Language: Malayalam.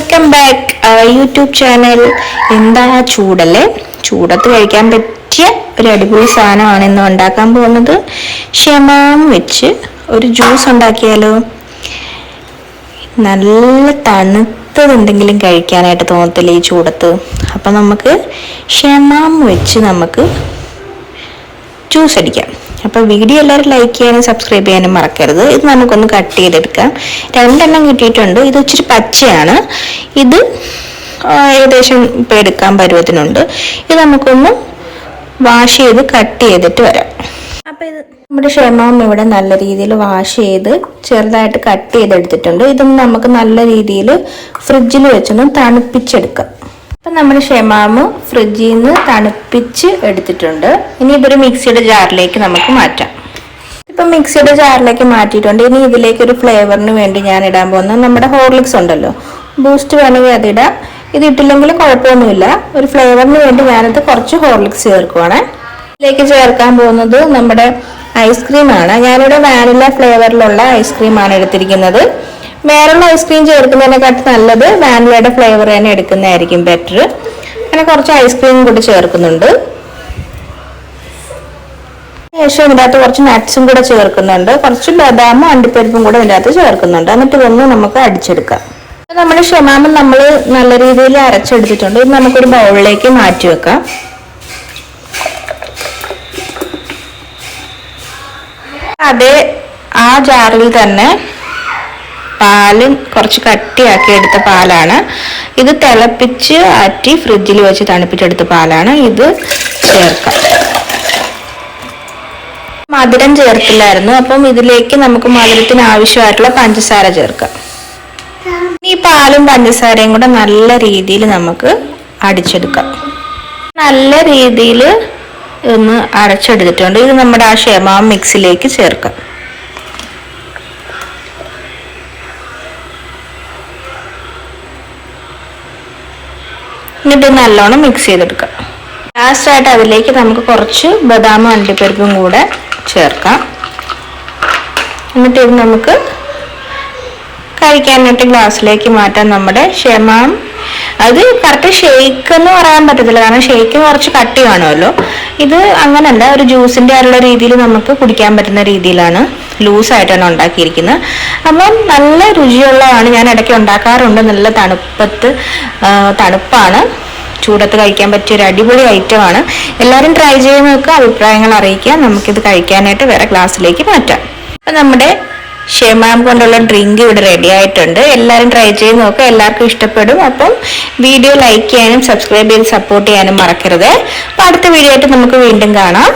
വെൽക്കം ബാക്ക് യൂട്യൂബ് ചാനൽ എന്താ ചൂടല്ലേ? ചൂടത്ത് കഴിക്കാൻ പറ്റിയ ഒരു അടിപൊളി സാധനമാണ് ഇന്ന് ഉണ്ടാക്കാൻ പോകുന്നത്. ക്ഷമാം വെച്ച് ഒരു ജ്യൂസ് ഉണ്ടാക്കിയാലോ? നല്ല തണുത്തതെന്തെങ്കിലും കഴിക്കാനായിട്ട് തോന്നത്തില്ല ഈ ചൂടത്ത്? അപ്പം നമുക്ക് ക്ഷമാം വെച്ച് നമുക്ക് ജ്യൂസ് അടിക്കാം. അപ്പോൾ വീഡിയോ എല്ലാവരും ലൈക്ക് ചെയ്യാനും സബ്സ്ക്രൈബ് ചെയ്യാനും മറക്കരുത്. ഇത് നമുക്കൊന്ന് കട്ട് ചെയ്തെടുക്കാം. രണ്ടെണ്ണം കിട്ടിയിട്ടുണ്ട്. ഇത് ഇച്ചിരി പച്ചയാണ്. ഇത് ഏകദേശം ഇപ്പം എടുക്കാൻ പരുവത്തിനുണ്ട്. ഇത് നമുക്കൊന്ന് വാഷ് ചെയ്ത് കട്ട് ചെയ്തിട്ട് വരാം. അപ്പോൾ ഇത് നമ്മുടെ ക്ഷമം ഇവിടെ നല്ല രീതിയിൽ വാഷ് ചെയ്ത് ചെറുതായിട്ട് കട്ട് ചെയ്തെടുത്തിട്ടുണ്ട്. ഇതൊന്ന് നമുക്ക് നല്ല രീതിയിൽ ഫ്രിഡ്ജിൽ വെച്ചൊന്ന് തണുപ്പിച്ചെടുക്കാം. അപ്പം നമ്മുടെ ഷെമാമ് ഫ്രിഡ്ജിൽ നിന്ന് തണുപ്പിച്ച് എടുത്തിട്ടുണ്ട്. ഇനി ഇതൊരു മിക്സിയുടെ ജാറിലേക്ക് നമുക്ക് മാറ്റാം. ഇപ്പം മിക്സിയുടെ ജാറിലേക്ക് മാറ്റിയിട്ടുണ്ട്. ഇനി ഇതിലേക്ക് ഒരു ഫ്ലേവറിന് വേണ്ടി ഞാൻ ഇടാൻ പോകുന്നത് നമ്മുടെ ഹോർലിക്സ് ഉണ്ടല്ലോ. ബൂസ്റ്റ് വേണമെങ്കിൽ അതിടാം ഇത് ഇട്ടില്ലെങ്കിലും കുഴപ്പമൊന്നുമില്ല. ഒരു ഫ്ലേവറിന് വേണ്ടി ഞാനത് കുറച്ച് ഹോർലിക്സ് ചേർക്കുവാണ്. ഇതിലേക്ക് ചേർക്കാൻ പോകുന്നത് നമ്മുടെ ഐസ്ക്രീമാണ് ഞാനിവിടെ വാനില ഫ്ലേവറിലുള്ള ഐസ്ക്രീമാണ് എടുത്തിരിക്കുന്നത്. വേറെയുള്ള ഐസ്ക്രീം ചേർക്കുന്നതിനെക്കാട്ടി നല്ലത് വാനിലയുടെ ഫ്ലേവർ തന്നെ എടുക്കുന്നതായിരിക്കും ബെറ്റർ അങ്ങനെ കുറച്ച് ഐസ്ക്രീം കൂടി ചേർക്കുന്നുണ്ട്. ശേഷം ഇതിനകത്ത് കുറച്ച് നട്ട്സും കൂടെ ചേർക്കുന്നുണ്ട്. കുറച്ച് ബദാമും അണ്ടിപ്പരിപ്പും കൂടെ ഇതിനകത്ത് ചേർക്കുന്നുണ്ട്. എന്നിട്ട് ഒന്ന് നമുക്ക് അടിച്ചെടുക്കാം. നമ്മുടെ ഷമാമം നമ്മൾ നല്ല രീതിയിൽ അരച്ചെടുത്തിട്ടുണ്ട്. ഇത് നമുക്കൊരു ബൗളിലേക്ക് മാറ്റി വെക്കാം. അതേ ആ ജാറിൽ തന്നെ പാലും കുറച്ച് കട്ടിയാക്കി എടുത്ത പാലാണ്. ഇത് തിളപ്പിച്ച് ആറ്റി ഫ്രിഡ്ജിൽ വെച്ച് തണുപ്പിച്ചെടുത്ത പാലാണ് ഇത് ചേർക്കാം. മധുരം ചേർത്തില്ലായിരുന്നു. അപ്പം ഇതിലേക്ക് നമുക്ക് മധുരത്തിന് ആവശ്യമായിട്ടുള്ള പഞ്ചസാര ചേർക്കാം. ഈ പാലും പഞ്ചസാരയും കൂടെ നല്ല രീതിയിൽ നമുക്ക് അടിച്ചെടുക്കാം. നല്ല രീതിയിൽ ഒന്ന് അരച്ചെടുത്തിട്ടുണ്ട്. ഇത് നമ്മുടെ ആ ക്ഷമ മിക്സിലേക്ക് ചേർക്കാം. എന്നിട്ട് നല്ലോണം മിക്സ് ചെയ്തെടുക്കാം. ലാസ്റ്റായിട്ട് അതിലേക്ക് നമുക്ക് കുറച്ച് ബദാമും അണ്ടിപ്പരിപ്പും കൂടെ ചേർക്കാം. എന്നിട്ട് ഇത് നമുക്ക് കഴിക്കാനായിട്ട് ഗ്ലാസ്സിലേക്ക് മാറ്റാം നമ്മുടെ ഷെമാം അത് കറക്റ്റ് ഷേക്ക് എന്ന് പറയാൻ പറ്റത്തില്ല. കാരണം ഷേക്ക് കുറച്ച് കട്ടി കാണുമല്ലോ. ഇത് അങ്ങനല്ല. ഒരു ജ്യൂസിന്റെ ആയുള്ള രീതിയിൽ നമുക്ക് കുടിക്കാൻ പറ്റുന്ന രീതിയിലാണ് ലൂസായിട്ടാണ് ഉണ്ടാക്കിയിരിക്കുന്നത്. അപ്പം നല്ല രുചിയുള്ളതാണ് ഞാൻ ഇടയ്ക്ക് ഉണ്ടാക്കാറുണ്ട്. നല്ല തണുപ്പത്ത് തണുപ്പാണ്. ചൂടത്ത് കഴിക്കാൻ പറ്റിയ ഒരു അടിപൊളി ഐറ്റമാണ് എല്ലാവരും ട്രൈ ചെയ്യുന്നവർക്ക് അഭിപ്രായങ്ങൾ അറിയിക്കുക. നമുക്കിത് കഴിക്കാനായിട്ട് വേറെ ഗ്ലാസ്സിലേക്ക് മാറ്റാം. അപ്പം നമ്മുടെ ഷെമാം കൊണ്ടുള്ള ഡ്രിങ്ക് ഇവിടെ റെഡി ആയിട്ടുണ്ട്. എല്ലാവരും ട്രൈ ചെയ്ത് നോക്കുക എല്ലാവർക്കും ഇഷ്ടപ്പെടും. അപ്പം വീഡിയോ ലൈക്ക് ചെയ്യാനും സബ്സ്ക്രൈബ് ചെയ്ത് സപ്പോർട്ട് ചെയ്യാനും മറക്കരുത്. അപ്പം അടുത്ത വീഡിയോ ആയിട്ട് നമുക്ക് വീണ്ടും കാണാം.